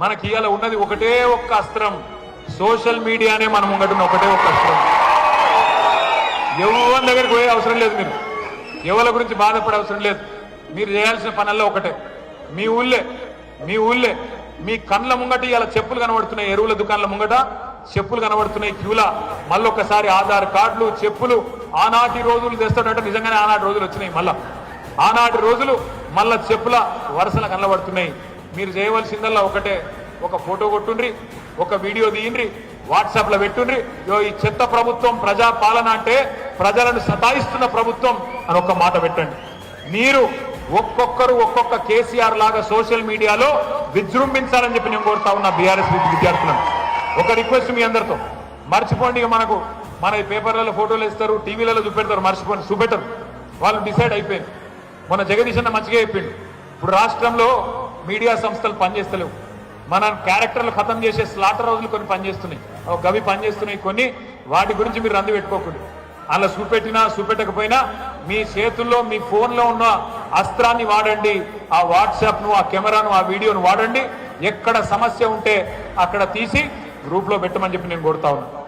మనకి ఇవాళ ఉన్నది ఒకటే ఒక్క అస్త్రం. సోషల్ మీడియానే మనం ఉండటం ఒకటే ఒక్క అస్త్రం. ఎవరి దగ్గరికి పోయే అవసరం లేదు మీరు. ఎవరి గురించి బాధపడే అవసరం లేదు. మీరు చేయాల్సిన పనుల్లో ఒకటే. మీ ఊళ్ళే మీ ఊళ్ళే మీ కండ్ల ముంగట ఇలా చెప్పులు కనబడుతున్నాయి ఎరువుల దుకాణాల ముంగట చెప్పులు కనబడుతున్నాయి క్యూలా. మళ్ళొక్కసారి ఆధార్ కార్డులు చెప్పులు ఆనాటి రోజులు తెస్తాడంటే నిజంగానే ఆనాటి రోజులు వచ్చినాయి మళ్ళా. ఆనాటి రోజులు మళ్ళా చెప్పుల వరుసలు కనబడుతున్నాయి. మీరు చేయవలసిందల్లా ఒకటే. ఒక ఫోటో కొట్టుండ్రి ఒక వీడియో తీయండ్రి వాట్సాప్లో పెట్టుండ్రి "యో, ఈ చెత్త ప్రభుత్వం ప్రజా పాలన అంటే ప్రజలను సతాయిస్తున్న ప్రభుత్వం అని ఒక మాట పెట్టండి. మీరు ఒక్కొక్కరు ఒక్కొక్క కేసీఆర్ లాగా సోషల్ మీడియాలో విజృంభించాలని చెప్పి నేను కోరుతా ఉన్నా బీఆర్ఎస్ విద్యార్థులను. ఒక రిక్వెస్ట్ మీ అందరితో. మర్చిపోండి ఇక మనకు మన ఈ పేపర్లలో ఫోటోలు ఇస్తారు టీవీలలో చూపెడతారు మర్చిపోండి చూపెట్టరు. వాళ్ళు డిసైడ్ అయిపోయింది మన జగదీశన్న అన్న మంచిగా చెప్పిండు. ఇప్పుడు రాష్ట్రంలో మీడియా సంస్థలు పనిచేస్తలేవు. మన క్యారెక్టర్లు ఖతం చేసే స్లాటర్ రోజులు కొన్ని పనిచేస్తున్నాయి. గవి పనిచేస్తున్నాయి కొన్ని. వాటి గురించి మీరు రంది పెట్టుకోకండి. అలా చూపెట్టినా చూపెట్టకపోయినా మీ చేతుల్లో మీ ఫోన్లో ఉన్న అస్త్రాన్ని వాడండి. ఆ వాట్సాప్ను ఆ కెమెరాను ఆ వీడియోను వాడండి. ఎక్కడ సమస్య ఉంటే అక్కడ తీసి గ్రూప్లో పెట్టమని చెప్పి నేను కోరుతా ఉన్నాను